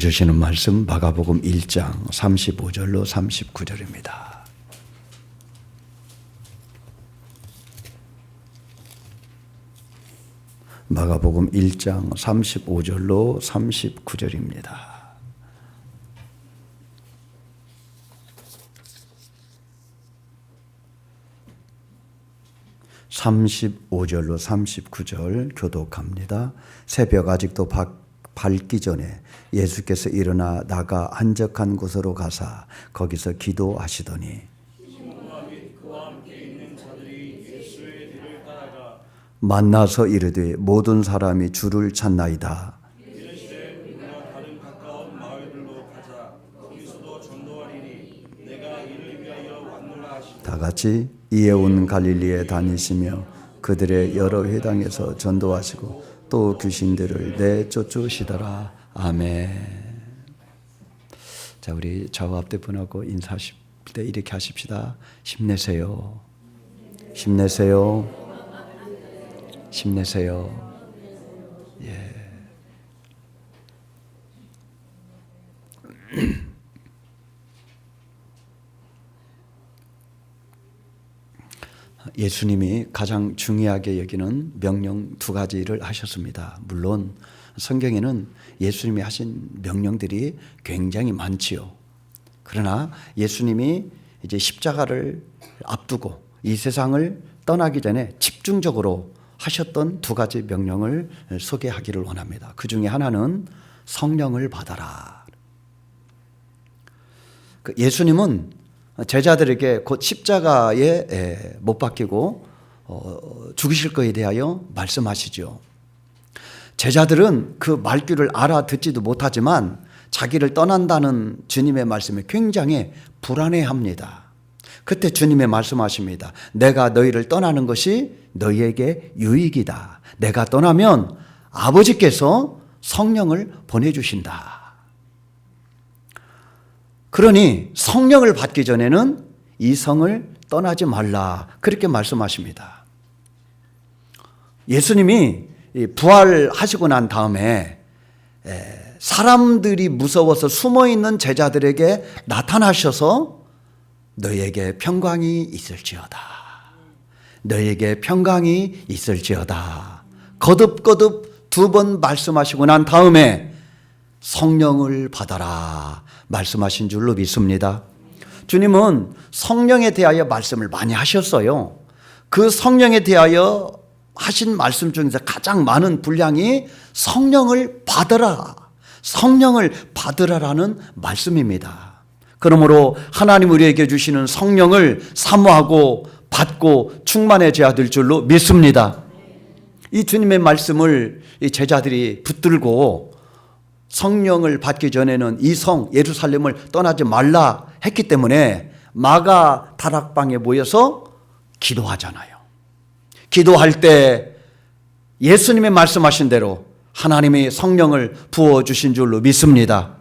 주시는 말씀 마가복음 1장 35절로 39절입니다. 마가복음 1장 35절로 39절입니다. 35절로 39절 교독합니다. 새벽 아직도 밝기 전에 예수께서 일어나 나가 한적한 곳으로 가사 거기서 기도하시더니 만나서 이르되 모든 사람이 주를 찾나이다. 다 같이 이에 온 갈릴리에 다니시며 그들의 여러 회당에서 전도하시고 또 귀신들을 내쫓으시더라. 아멘. 자, 우리 좌우 앞대 분하고 인사하실 때 이렇게 하십시다. 힘내세요. 힘내세요. 힘내세요. 예. 예수님이 가장 중요하게 여기는 명령 두 가지를 하셨습니다. 물론 성경에는 예수님이 하신 명령들이 굉장히 많지요. 그러나 예수님이 이제 십자가를 앞두고 이 세상을 떠나기 전에 집중적으로 하셨던 두 가지 명령을 소개하기를 원합니다. 그 중에 하나는 성령을 받아라. 그 예수님은 제자들에게 곧 십자가에 못 박히고 어, 죽으실 것에 대하여 말씀하시죠. 제자들은 그 말귀를 알아듣지도 못하지만 자기를 떠난다는 주님의 말씀에 굉장히 불안해합니다. 그때 주님의 말씀하십니다. 내가 너희를 떠나는 것이 너희에게 유익이다. 내가 떠나면 아버지께서 성령을 보내주신다. 그러니 성령을 받기 전에는 이 성을 떠나지 말라. 그렇게 말씀하십니다. 예수님이 부활하시고 난 다음에 사람들이 무서워서 숨어 있는 제자들에게 나타나셔서 너에게 평강이 있을지어다. 너에게 평강이 있을지어다. 거듭거듭 두 번 말씀하시고 난 다음에 성령을 받아라. 말씀하신 줄로 믿습니다. 주님은 성령에 대하여 말씀을 많이 하셨어요. 그 성령에 대하여 하신 말씀 중에서 가장 많은 분량이 성령을 받으라. 성령을 받으라라는 말씀입니다. 그러므로 하나님 우리에게 주시는 성령을 사모하고 받고 충만해져야 될 줄로 믿습니다. 이 주님의 말씀을 이 제자들이 붙들고 성령을 받기 전에는 이 성 예루살렘을 떠나지 말라 했기 때문에 마가 다락방에 모여서 기도하잖아요. 기도할 때 예수님의 말씀하신 대로 하나님이 성령을 부어 주신 줄로 믿습니다.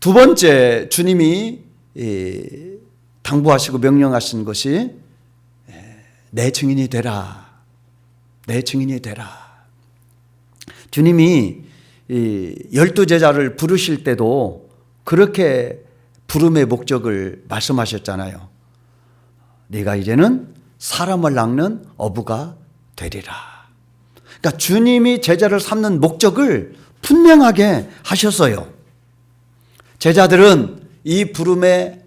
두 번째 주님이 당부하시고 명령하신 것이 내 증인이 되라. 내 증인이 되라. 주님이 열두 제자를 부르실 때도 그렇게 부름의 목적을 말씀하셨잖아요. 네가 이제는 사람을 낚는 어부가 되리라. 그러니까 주님이 제자를 삼는 목적을 분명하게 하셨어요. 제자들은 이 부름에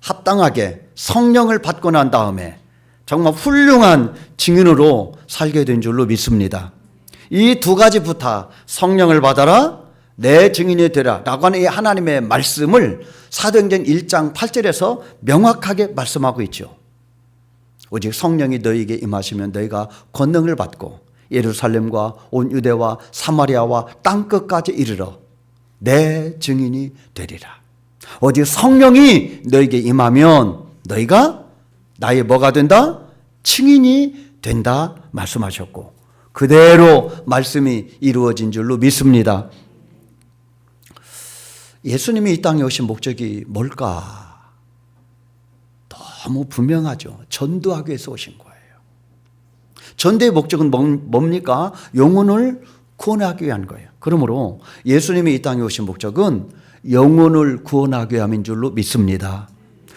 합당하게 성령을 받고 난 다음에 정말 훌륭한 증인으로 살게 된 줄로 믿습니다. 이 두 가지 부터 성령을 받아라 내 증인이 되라 라고 하는 이 하나님의 말씀을 사도행전 1장 8절에서 명확하게 말씀하고 있죠. 오직 성령이 너희에게 임하시면 너희가 권능을 받고 예루살렘과 온 유대와 사마리아와 땅 끝까지 이르러 내 증인이 되리라. 오직 성령이 너에게 임하면 너희가 나의 뭐가 된다? 증인이 된다 말씀하셨고 그대로 말씀이 이루어진 줄로 믿습니다. 예수님이 이 땅에 오신 목적이 뭘까? 너무 분명하죠. 전도하기 위해서 오신 거예요. 전도의 목적은 뭡니까? 영혼을 구원하기 위한 거예요. 그러므로 예수님이 이 땅에 오신 목적은 영혼을 구원하기 위함인 줄로 믿습니다.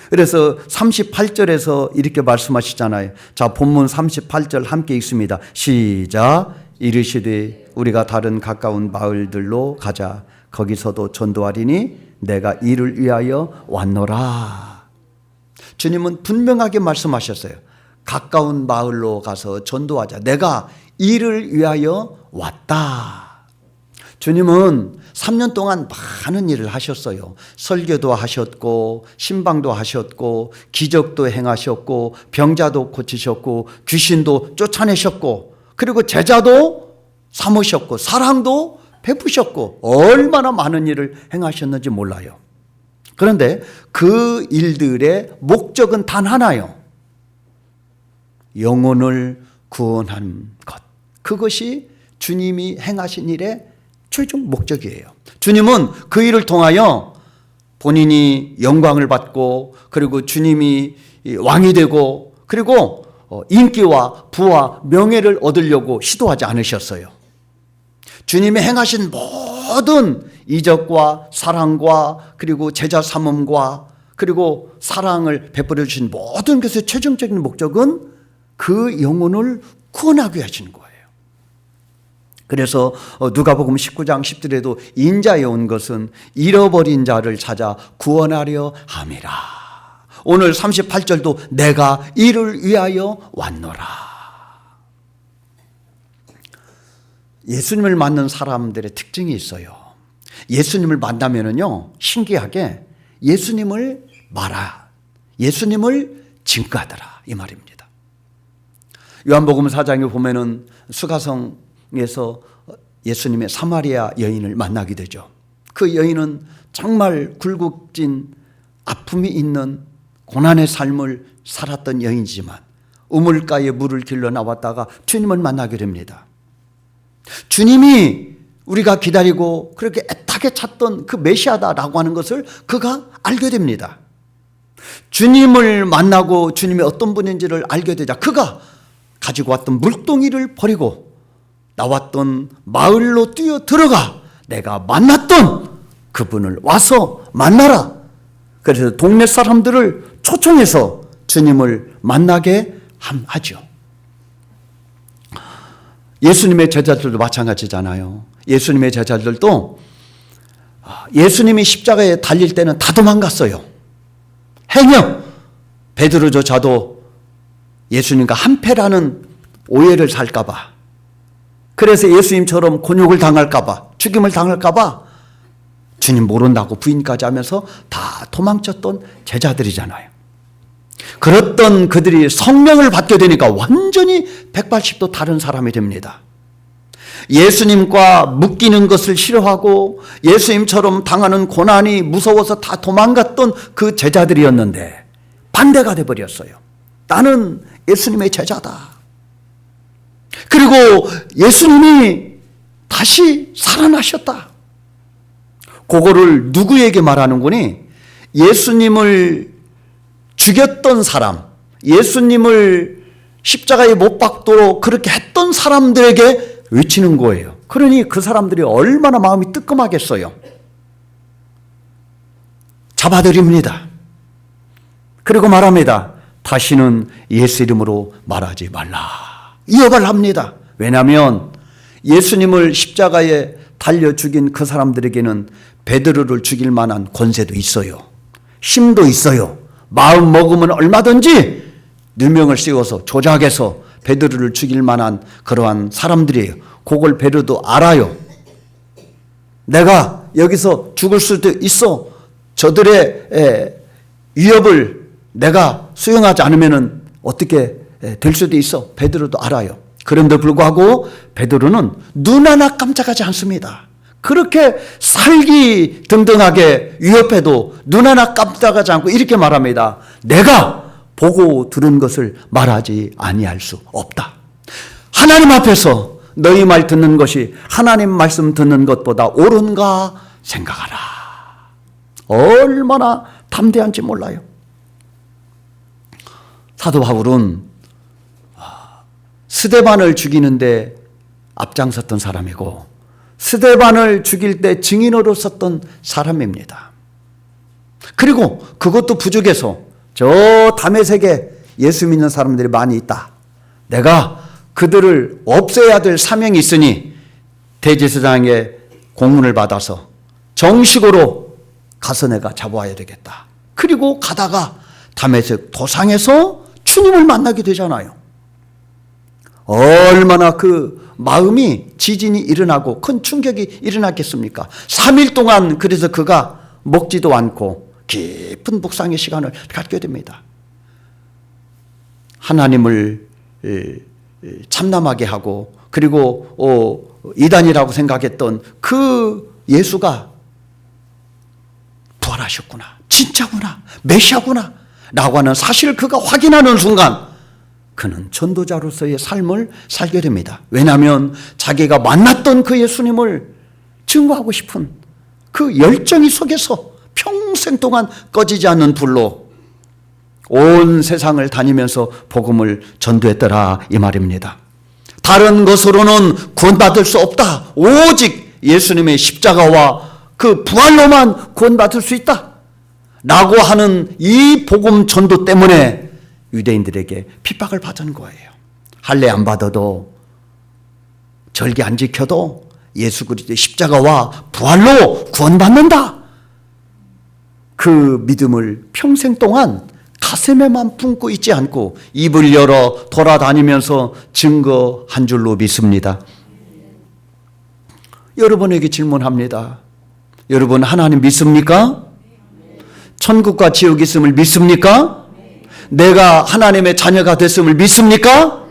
그래서 38절에서 이렇게 말씀하시잖아요. 자, 본문 38절 함께 읽습니다. 시작. 이르시되 우리가 다른 가까운 마을들로 가자. 거기서도 전도하리니 내가 이를 위하여 왔노라. 주님은 분명하게 말씀하셨어요. 가까운 마을로 가서 전도하자. 내가 이를 위하여 왔다. 주님은 3년 동안 많은 일을 하셨어요. 설교도 하셨고, 신방도 하셨고, 기적도 행하셨고, 병자도 고치셨고, 귀신도 쫓아내셨고, 그리고 제자도 삼으셨고, 사랑도 베푸셨고, 얼마나 많은 일을 행하셨는지 몰라요. 그런데 그 일들의 목적은 단 하나요. 영혼을 구원하는 것. 그것이 주님이 행하신 일의 최종 목적이에요. 주님은 그 일을 통하여 본인이 영광을 받고 그리고 주님이 왕이 되고 그리고 어, 인기와 부와 명예를 얻으려고 시도하지 않으셨어요. 주님이 행하신 모든 이적과 사랑과 그리고 제자 삼음과 그리고 사랑을 베풀어 주신 모든 것의 최종적인 목적은 그 영혼을 구원하게 하시는 거예요. 그래서 어, 누가복음 19장 10절에도 인자에 온 것은 잃어버린 자를 찾아 구원하려 함이라. 오늘 38절도 내가 이를 위하여 왔노라. 예수님을 만난 사람들의 특징이 있어요. 예수님을 만나면은요, 신기하게 예수님을 말아, 예수님을 증가하더라. 이 말입니다. 요한복음 4장에 보면은 수가성 에서 예수님의 사마리아 여인을 만나게 되죠. 그 여인은 정말 굴곡진 아픔이 있는 고난의 삶을 살았던 여인이지만 우물가에 물을 길러 나왔다가 주님을 만나게 됩니다. 주님이 우리가 기다리고 그렇게 애타게 찾던 그 메시아다라고 하는 것을 그가 알게 됩니다. 주님을 만나고 주님이 어떤 분인지를 알게 되자 그가 가지고 왔던 물동이를 버리고 나왔던 마을로 뛰어 들어가 내가 만났던 그분을 와서 만나라. 그래서 동네 사람들을 초청해서 주님을 만나게 하죠. 예수님의 제자들도 마찬가지잖아요. 예수님의 제자들도 예수님이 십자가에 달릴 때는 다 도망갔어요. 행여 베드로 조차도 예수님과 한패라는 오해를 살까봐 그래서 예수님처럼 곤욕을 당할까봐 죽임을 당할까봐 주님 모른다고 부인까지 하면서 다 도망쳤던 제자들이잖아요. 그랬던 그들이 성령을 받게 되니까 완전히 180도 다른 사람이 됩니다. 예수님과 묶이는 것을 싫어하고 예수님처럼 당하는 고난이 무서워서 다 도망갔던 그 제자들이었는데 반대가 돼버렸어요. 나는 예수님의 제자다. 그리고 예수님이 다시 살아나셨다. 그거를 누구에게 말하는 거니? 예수님을 죽였던 사람, 예수님을 십자가에 못 박도록 그렇게 했던 사람들에게 외치는 거예요. 그러니 그 사람들이 얼마나 마음이 뜨끔하겠어요. 잡아드립니다. 그리고 말합니다. 다시는 예수 이름으로 말하지 말라. 이어발 합니다. 왜냐하면 예수님을 십자가에 달려 죽인 그 사람들에게는 베드로를 죽일 만한 권세도 있어요. 힘도 있어요. 마음 먹으면 얼마든지 누명을 씌워서 조작해서 베드로를 죽일 만한 그러한 사람들이에요. 그걸 베드로도 알아요. 내가 여기서 죽을 수도 있어. 저들의 위협을 내가 수용하지 않으면 어떻게 될 수도 있어. 베드로도 알아요. 그런데 불구하고 베드로는 눈 하나 깜짝하지 않습니다. 그렇게 살기 등등하게 위협해도 눈 하나 깜짝하지 않고 이렇게 말합니다. 내가 보고 들은 것을 말하지 아니할 수 없다. 하나님 앞에서 너희 말 듣는 것이 하나님 말씀 듣는 것보다 옳은가 생각하라. 얼마나 담대한지 몰라요. 사도 바울은 스데반을 죽이는데 앞장섰던 사람이고 스데반을 죽일 때 증인으로 썼던 사람입니다. 그리고 그것도 부족해서 저 담에색에 예수 믿는 사람들이 많이 있다. 내가 그들을 없애야 될 사명이 있으니 대제사장의 공문을 받아서 정식으로 가서 내가 잡아와야 되겠다. 그리고 가다가 담에색 도상에서 주님을 만나게 되잖아요. 얼마나 그 마음이 지진이 일어나고 큰 충격이 일어났겠습니까? 3일 동안 그래서 그가 먹지도 않고 깊은 묵상의 시간을 갖게 됩니다. 하나님을 참남하게 하고 그리고 어, 이단이라고 생각했던 그 예수가 부활하셨구나. 진짜구나. 메시아구나. 라고 하는 사실을 그가 확인하는 순간 그는 전도자로서의 삶을 살게 됩니다. 왜냐하면 자기가 만났던 그 예수님을 증거하고 싶은 그 열정이 속에서 평생 동안 꺼지지 않는 불로 온 세상을 다니면서 복음을 전도했더라 이 말입니다. 다른 것으로는 구원받을 수 없다. 오직 예수님의 십자가와 그 부활로만 구원받을 수 있다. 라고 하는 이 복음 전도 때문에 유대인들에게 핍박을 받은 거예요. 할례 안 받아도 절기 안 지켜도 예수 그리스도의 십자가와 부활로 구원받는다. 그 믿음을 평생 동안 가슴에만 품고 있지 않고 입을 열어 돌아다니면서 증거한 줄로 믿습니다. 여러분에게 질문합니다. 여러분 하나님 믿습니까? 천국과 지옥 있음을 믿습니까? 내가 하나님의 자녀가 됐음을 믿습니까?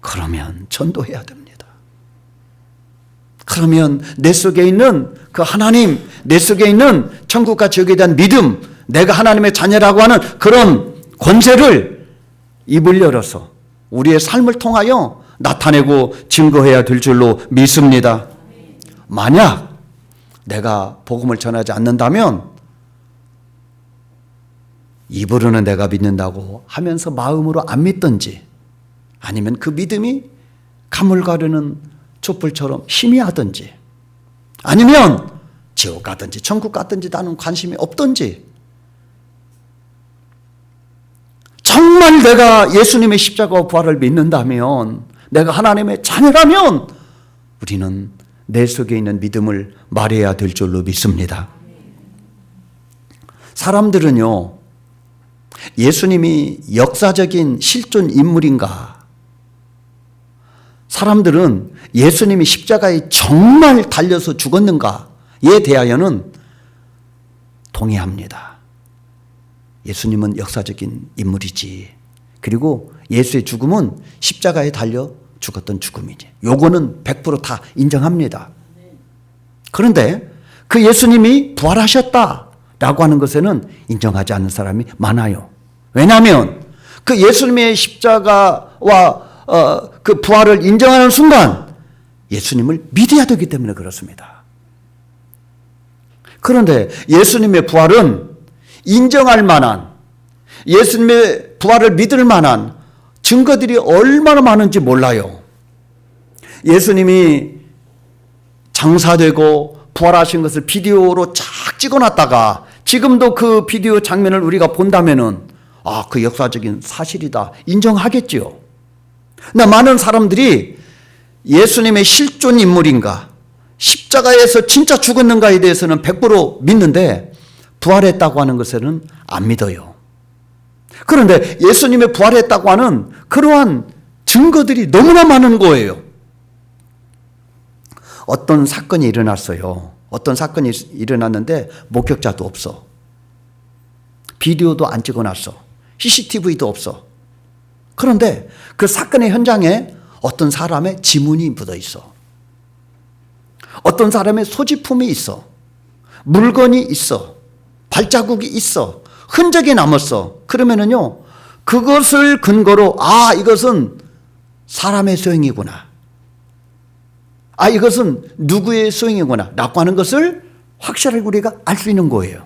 그러면 전도해야 됩니다. 그러면 내 속에 있는 그 하나님, 내 속에 있는 천국과 지옥에 대한 믿음, 내가 하나님의 자녀라고 하는 그런 권세를 입을 열어서 우리의 삶을 통하여 나타내고 증거해야 될 줄로 믿습니다. 만약 내가 복음을 전하지 않는다면 입으로는 내가 믿는다고 하면서 마음으로 안 믿든지 아니면 그 믿음이 가물 가르는 촛불처럼 희미하든지 아니면 지옥 가든지 천국 가든지 나는 관심이 없든지 정말 내가 예수님의 십자가와 부활을 믿는다면 내가 하나님의 자녀라면 우리는 내 속에 있는 믿음을 말해야 될 줄로 믿습니다. 사람들은요, 예수님이 역사적인 실존 인물인가? 사람들은 예수님이 십자가에 정말 달려서 죽었는가에 대하여는 동의합니다. 예수님은 역사적인 인물이지. 그리고 예수의 죽음은 십자가에 달려 죽었던 죽음이지. 요거는 100%다 인정합니다. 그런데 그 예수님이 부활하셨다 라고 하는 것에는 인정하지 않는 사람이 많아요. 왜냐하면 그 예수님의 십자가와 어, 그 부활을 인정하는 순간 예수님을 믿어야 되기 때문에 그렇습니다. 그런데 예수님의 부활은 인정할 만한 예수님의 부활을 믿을 만한 증거들이 얼마나 많은지 몰라요. 예수님이 장사되고 부활하신 것을 비디오로 쫙 찍어놨다가 지금도 그 비디오 장면을 우리가 본다면은 아, 그 역사적인 사실이다. 인정하겠지요. 근데 많은 사람들이 예수님의 실존 인물인가, 십자가에서 진짜 죽었는가에 대해서는 100% 믿는데 부활했다고 하는 것에는 안 믿어요. 그런데 예수님의 부활했다고 하는 그러한 증거들이 너무나 많은 거예요. 어떤 사건이 일어났어요. 어떤 사건이 일어났는데 목격자도 없어. 비디오도 안 찍어 놨어. CCTV도 없어. 그런데 그 사건의 현장에 어떤 사람의 지문이 묻어 있어. 어떤 사람의 소지품이 있어. 물건이 있어. 발자국이 있어. 흔적이 남았어. 그러면은요, 그것을 근거로, 아, 이것은 사람의 소행이구나. 아, 이것은 누구의 소행이구나. 라고 하는 것을 확실하게 우리가 알 수 있는 거예요.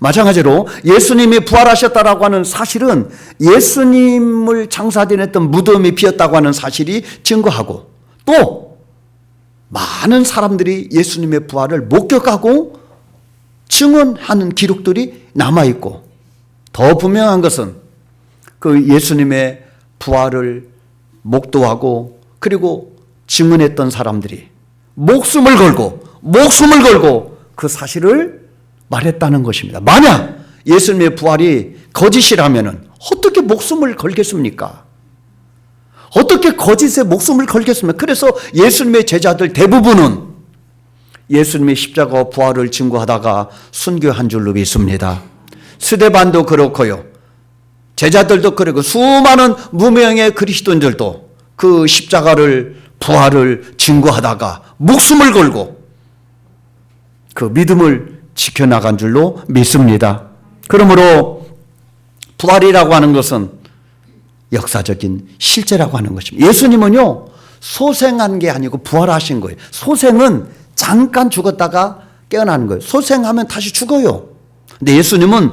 마찬가지로 예수님이 부활하셨다라고 하는 사실은 예수님을 장사되냈던 무덤이 비었다고 하는 사실이 증거하고 또 많은 사람들이 예수님의 부활을 목격하고 증언하는 기록들이 남아있고 더 분명한 것은 그 예수님의 부활을 목도하고 그리고 증언했던 사람들이 목숨을 걸고 목숨을 걸고 그 사실을 말했다는 것입니다. 만약 예수님의 부활이 거짓이라면 어떻게 목숨을 걸겠습니까? 어떻게 거짓에 목숨을 걸겠습니까? 그래서 예수님의 제자들 대부분은 예수님의 십자가와 부활을 증거하다가 순교한 줄로 믿습니다. 스데반도 그렇고요. 제자들도 그렇고 수많은 무명의 그리스도인들도 그 십자가를 부활을 증거하다가 목숨을 걸고 그 믿음을 지켜나간 줄로 믿습니다. 그러므로 부활이라고 하는 것은 역사적인 실제라고 하는 것입니다. 예수님은요, 소생한 게 아니고 부활하신 거예요. 소생은 잠깐 죽었다가 깨어나는 거예요. 소생하면 다시 죽어요. 근데 예수님은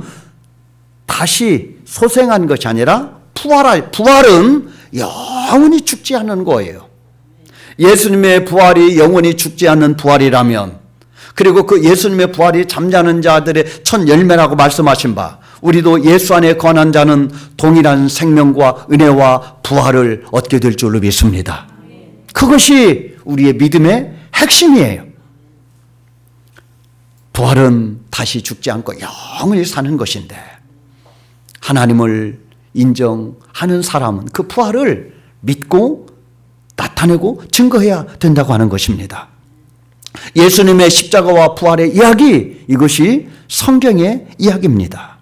다시 소생한 것이 아니라 부활할, 부활은 영원히 죽지 않는 거예요. 예수님의 부활이 영원히 죽지 않는 부활이라면 그리고 그 예수님의 부활이 잠자는 자들의 첫 열매라고 말씀하신 바 우리도 예수 안에 거한 자는 동일한 생명과 은혜와 부활을 얻게 될 줄로 믿습니다. 그것이 우리의 믿음의 핵심이에요. 부활은 다시 죽지 않고 영원히 사는 것인데 하나님을 인정하는 사람은 그 부활을 믿고 나타내고 증거해야 된다고 하는 것입니다. 예수님의 십자가와 부활의 이야기 이것이 성경의 이야기입니다.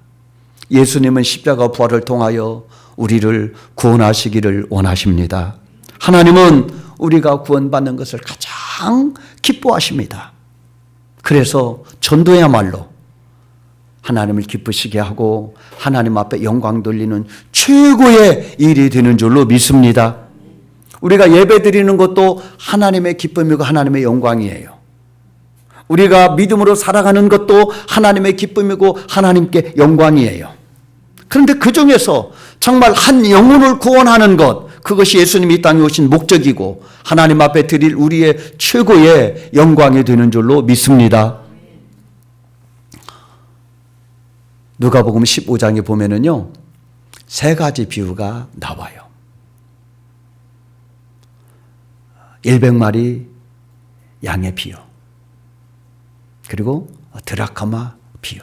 예수님은 십자가 부활을 통하여 우리를 구원하시기를 원하십니다. 하나님은 우리가 구원받는 것을 가장 기뻐하십니다. 그래서 전도야말로 하나님을 기쁘시게 하고 하나님 앞에 영광 돌리는 최고의 일이 되는 줄로 믿습니다. 우리가 예배 드리는 것도 하나님의 기쁨이고 하나님의 영광이에요. 우리가 믿음으로 살아가는 것도 하나님의 기쁨이고 하나님께 영광이에요. 그런데 그 중에서 정말 한 영혼을 구원하는 것, 그것이 예수님이 땅에 오신 목적이고 하나님 앞에 드릴 우리의 최고의 영광이 되는 줄로 믿습니다. 누가복음 15장에 보면은요. 세 가지 비유가 나와요. 100마리 양의 비유. 그리고 드라카마 비유.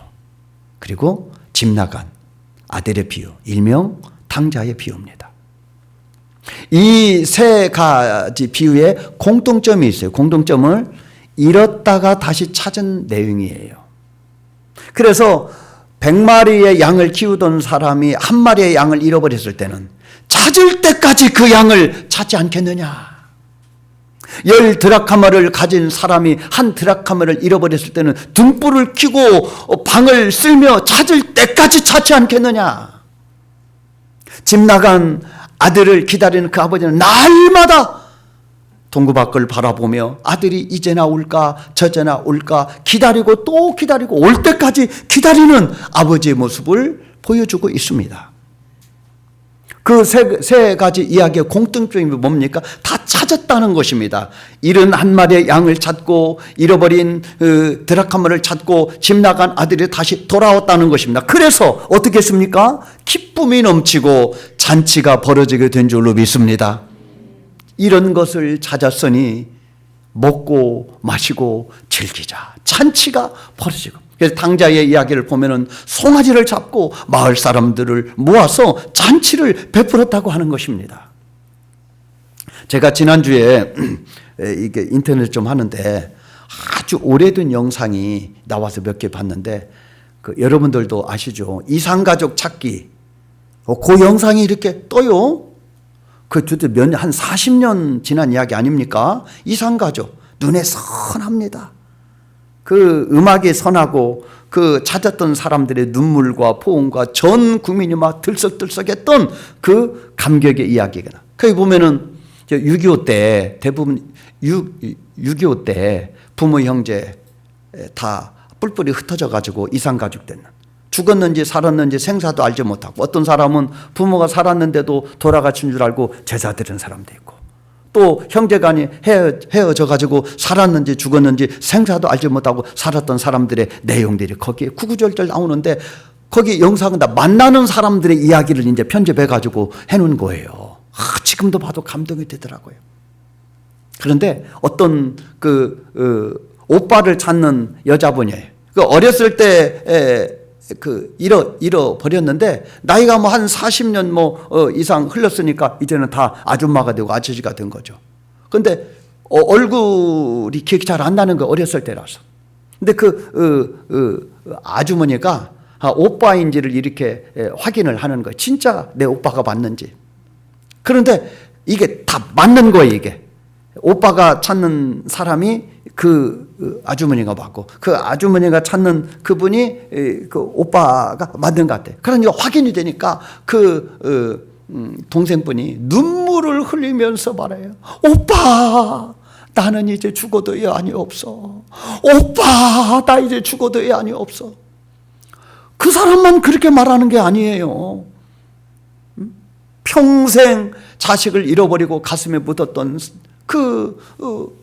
그리고 집 나간 아들의 비유. 일명 탕자의 비유입니다. 이 세 가지 비유에 공통점이 있어요. 공통점을 잃었다가 다시 찾은 내용이에요. 그래서 100마리의 양을 키우던 사람이 한 마리의 양을 잃어버렸을 때는 찾을 때까지 그 양을 찾지 않겠느냐. 열 드라카마를 가진 사람이 한 드라카마를 잃어버렸을 때는 등불을 켜고 방을 쓸며 찾을 때까지 찾지 않겠느냐. 집 나간 아들을 기다리는 그 아버지는 날마다 동구 밖을 바라보며 아들이 이제 나 올까 저제 나 올까 기다리고 또 기다리고 올 때까지 기다리는 아버지의 모습을 보여주고 있습니다. 그세 가지 이야기의 공통점이 뭡니까? 다 찾았다는 것입니다. 잃은 한 마리의 양을 찾고 잃어버린 그 드라카마를 찾고 집 나간 아들이 다시 돌아왔다는 것입니다. 그래서 어떻게 했습니까? 기쁨이 넘치고 잔치가 벌어지게 된 줄로 믿습니다. 이런 것을 찾았으니 먹고 마시고 즐기자. 잔치가 벌어지고. 그래서 당자의 이야기를 보면은 송아지를 잡고 마을 사람들을 모아서 잔치를 베풀었다고 하는 것입니다. 제가 지난주에 이게 인터넷 좀 하는데 아주 오래된 영상이 나와서 몇 개 봤는데 그 여러분들도 아시죠? 이상가족 찾기. 어, 그 영상이 이렇게 떠요. 그 저도 몇한 40년 지난 이야기 아닙니까? 이상가족. 눈에 선합니다. 그 음악이 선하고 그 찾았던 사람들의 눈물과 포옹과 전 국민이 막 들썩들썩했던 그 감격의 이야기가 나. 거기 보면은 6.25 때 대부분 6, 2 5 때 부모 형제 다 뿔뿔이 흩어져 가지고 이상 가족 됐는 죽었는지 살았는지 생사도 알지 못하고 어떤 사람은 부모가 살았는데도 돌아가신 줄 알고 제사 드린 사람도 있고 또 형제간이 헤어, 헤어져 가지고 살았는지 죽었는지 생사도 알지 못하고 살았던 사람들의 내용들이 거기에 구구절절 나오는데 거기 영상은 다 만나는 사람들의 이야기를 이제 편집해 가지고 해놓은 거예요. 아, 지금도 봐도 감동이 되더라고요. 그런데 어떤 그 어, 오빠를 찾는 여자분이에요. 그 어렸을 때 그 잃어 잃어 버렸는데 나이가 뭐 한 40년 뭐 어, 이상 흘렀으니까 이제는 다 아줌마가 되고 아저씨가 된 거죠. 근데 어, 얼굴이 기억이 잘 안 나는 거 어렸을 때라서. 근데 그 어, 어, 아주머니가 아, 오빠인지를 이렇게 예, 확인을 하는 거예요. 진짜 내 오빠가 맞는지. 그런데 이게 다 맞는 거예요, 이게. 오빠가 찾는 사람이 그 어, 아주머니가 맞고 그 아주머니가 찾는 그분이 그 오빠가 맞는 것 같아. 그러니까 확인이 되니까 그 어, 음, 동생분이 눈물을 흘리면서 말해요. 오빠, 나는 이제 죽어도 여한이 없어. 오빠, 나 이제 죽어도 여한이 없어. 그 사람만 그렇게 말하는 게 아니에요. 음? 평생 자식을 잃어버리고 가슴에 묻었던 그 어,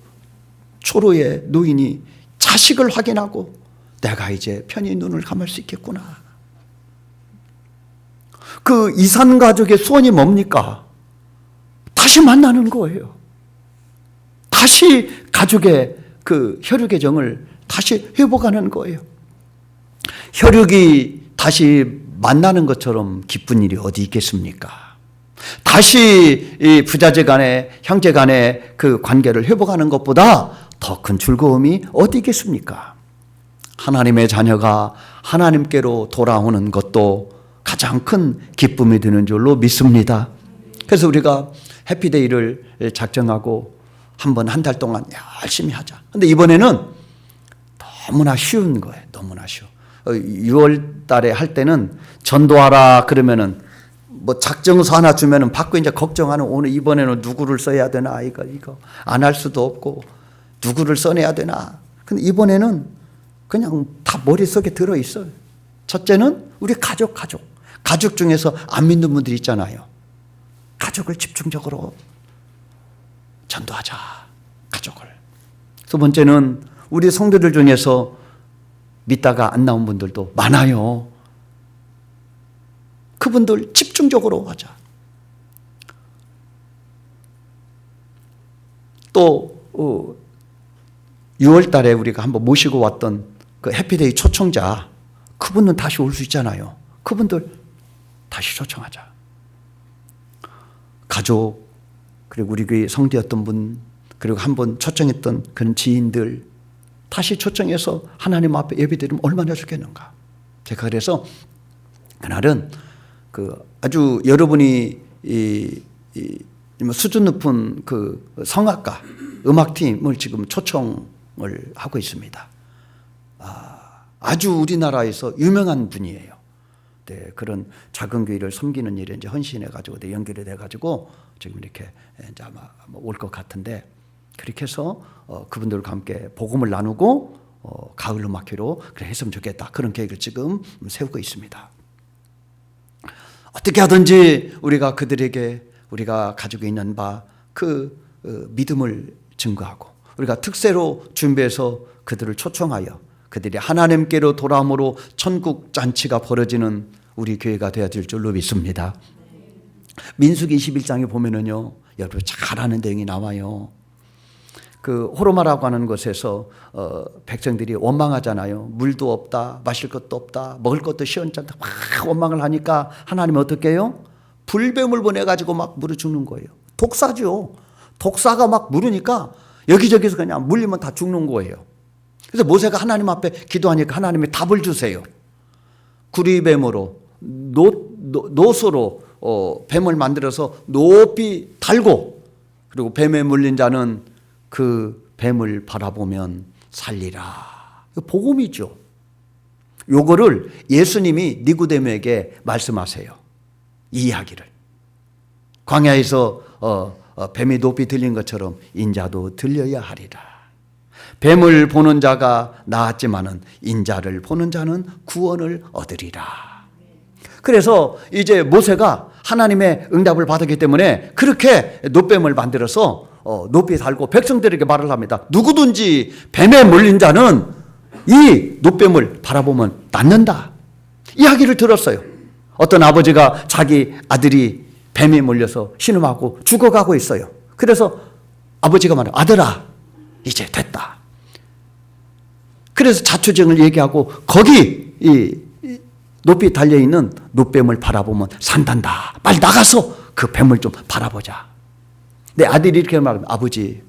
초로의 노인이 자식을 확인하고 내가 이제 편히 눈을 감을 수 있겠구나. 그 이산 가족의 소원이 뭡니까? 다시 만나는 거예요. 다시 가족의 그 혈육의 정을 다시 회복하는 거예요. 혈육이 다시 만나는 것처럼 기쁜 일이 어디 있겠습니까? 다시 이 부자재 간의 형제 간의 그 관계를 회복하는 것보다 더 큰 즐거움이 어디 있겠습니까? 하나님의 자녀가 하나님께로 돌아오는 것도 가장 큰 기쁨이 되는 줄로 믿습니다. 그래서 우리가 해피데이를 작정하고 한 번 한 달 동안 열심히 하자. 근데 이번에는 너무나 쉬운 거예요. 너무나 쉬워. 6월 어, 달에 할 때는 전도하라 그러면은 뭐 작정서 하나 주면은 받고 이제 걱정하는 오늘 이번에는 누구를 써야 되나 이거 이거 안 할 수도 없고 누구를 써내야 되나. 근데 이번에는 그냥 다 머릿속에 들어 있어요. 첫째는 우리 가족 가족. 가족 중에서 안 믿는 분들 있잖아요. 가족을 집중적으로 전도하자. 가족을. 두 번째는 우리 성도들 중에서 믿다가 안 나온 분들도 많아요. 그분들 집중적으로 하자. 또 어, 6월 달에 우리가 한번 모시고 왔던 그 해피데이 초청자 그분은 다시 올 수 있잖아요. 그분들 다시 초청하자. 가족 그리고 우리 교회 성대였던 분 그리고 한 번 초청했던 그런 지인들 다시 초청해서 하나님 앞에 예배드리면 얼마나 좋겠는가. 제가 그래서 그날은 그 아주 여러분이 이, 이뭐 수준 높은 그 성악가 음악팀을 지금 초청 을 하고 있습니다. 아, 아주 우리나라에서 유명한 분이에요. 네, 그런 작은 교회를 섬기는 일에 이제 헌신해 가지고 연결이 돼 가지고 지금 이렇게 이제 아마 올 것 같은데 그렇게 해서 어, 그분들과 함께 복음을 나누고 어, 가을 음악회로 그래 했으면 좋겠다. 그런 계획을 지금 세우고 있습니다. 어떻게 하든지 우리가 그들에게 우리가 가지고 있는 바그 어, 믿음을 증거하고 우리가 특세로 준비해서 그들을 초청하여 그들이 하나님께로 돌아옴으로 천국 잔치가 벌어지는 우리 교회가 되어야 될 줄로 믿습니다. 민수기 21장에 보면은요, 여러분 잘 아는 내용이 나와요. 그 호르마라고 하는 곳에서 어, 백성들이 원망하잖아요. 물도 없다, 마실 것도 없다, 먹을 것도 시원찮다. 막 원망을 하니까 하나님 어떻게 해요? 불뱀을 보내가지고 막 물어 죽는 거예요. 독사죠. 독사가 막 물으니까 여기저기서 그냥 물리면 다 죽는 거예요. 그래서 모세가 하나님 앞에 기도하니까 하나님이 답을 주세요. 구리뱀으로, 노, 노, 노소로 어, 뱀을 만들어서 높이 달고 그리고 뱀에 물린 자는 그 뱀을 바라보면 살리라. 복음이죠. 요거를 예수님이 니고데모에게 말씀하세요. 이 이야기를. 광야에서 어, 어, 뱀이 높이 들린 것처럼 인자도 들려야 하리라. 뱀을 보는 자가 나았지만은 인자를 보는 자는 구원을 얻으리라. 그래서 이제 모세가 하나님의 응답을 받았기 때문에 그렇게 노뱀을 만들어서 어, 높이 달고 백성들에게 말을 합니다. 누구든지 뱀에 물린 자는 이 노뱀을 바라보면 낫는다. 이야기를 들었어요. 어떤 아버지가 자기 아들이 뱀에 물려서 신음하고 죽어가고 있어요. 그래서 아버지가 말해요. 아들아, 이제 됐다. 그래서 자초정을 얘기하고 거기 이, 이 높이 달려 있는 노뱀을 바라보면 산단다. 빨리 나가서 그 뱀을 좀 바라보자. 내 아들이 이렇게 말합니다. 아버지,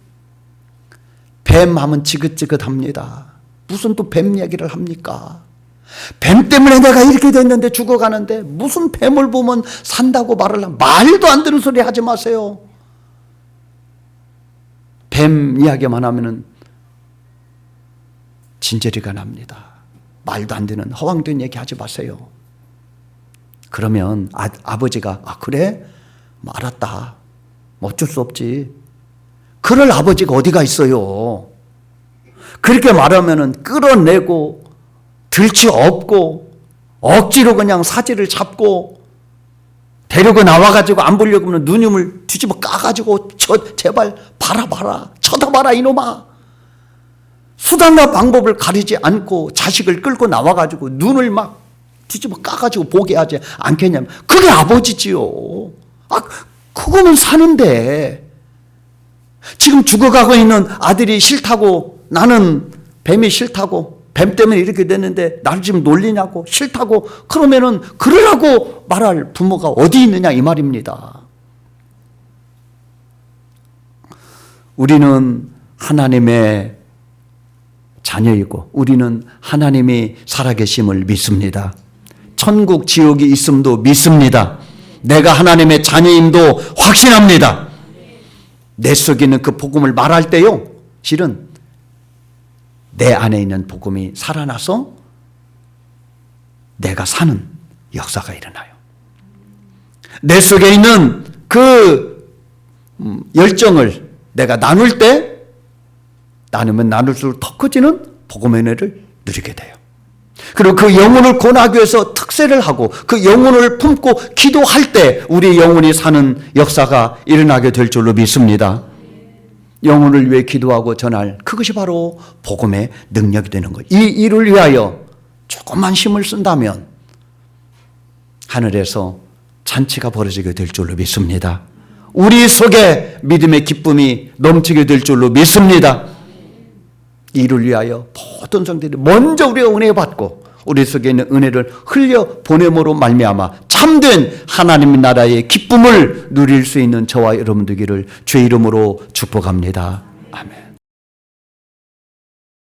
뱀 하면 지긋지긋합니다. 무슨 또 뱀 얘기를 합니까? 뱀 때문에 내가 이렇게 됐는데 죽어가는데 무슨 뱀을 보면 산다고 말을 하 말도 안 되는 소리 하지 마세요. 뱀 이야기만 하면은 진저리가 납니다. 말도 안 되는 허황된 얘기 하지 마세요. 그러면 아, 아버지가 아 그래? 뭐 알았다. 뭐 어쩔 수 없지. 그럴 아버지가 어디가 있어요. 그렇게 말하면은 끌어내고 들치 없고 억지로 그냥 사지를 잡고 데리고 나와가지고 안 보려고 하면 누님을 뒤집어 까가지고 저 제발 봐라 봐라 쳐다봐라 이놈아. 수단과 방법을 가리지 않고 자식을 끌고 나와가지고 눈을 막 뒤집어 까가지고 보게 하지 않겠냐면 그게 아버지지요. 아 그거는 사는데 지금 죽어가고 있는 아들이 싫다고 나는 뱀이 싫다고 뱀 때문에 이렇게 됐는데 나를 지금 놀리냐고 싫다고 그러면은 그러라고 말할 부모가 어디 있느냐 이 말입니다. 우리는 하나님의 자녀이고 우리는 하나님이 살아계심을 믿습니다. 천국 지옥이 있음도 믿습니다. 내가 하나님의 자녀임도 확신합니다. 내 속에 있는 그 복음을 말할 때요. 실은 내 안에 있는 복음이 살아나서 내가 사는 역사가 일어나요. 내 속에 있는 그 음, 열정을 내가 나눌 때 나누면 나눌수록 더 커지는 복음의 은혜를 누리게 돼요. 그리고 그 영혼을 권하기 위해서 특세를 하고 그 영혼을 품고 기도할 때 우리 영혼이 사는 역사가 일어나게 될 줄로 믿습니다. 영혼을 위해 기도하고 전할 그것이 바로 복음의 능력이 되는 거예요. 이 일을 위하여 조금만 힘을 쓴다면 하늘에서 잔치가 벌어지게 될 줄로 믿습니다. 우리 속에 믿음의 기쁨이 넘치게 될 줄로 믿습니다. 이를 위하여 모든 성들이 먼저 우리가 은혜 받고 우리 속에 있는 은혜를 흘려 보냄으로 말미암아 참된 하나님 나라의 기쁨을 누릴 수 있는 저와 여러분 되기를 주의 이름으로 축복합니다. 아멘.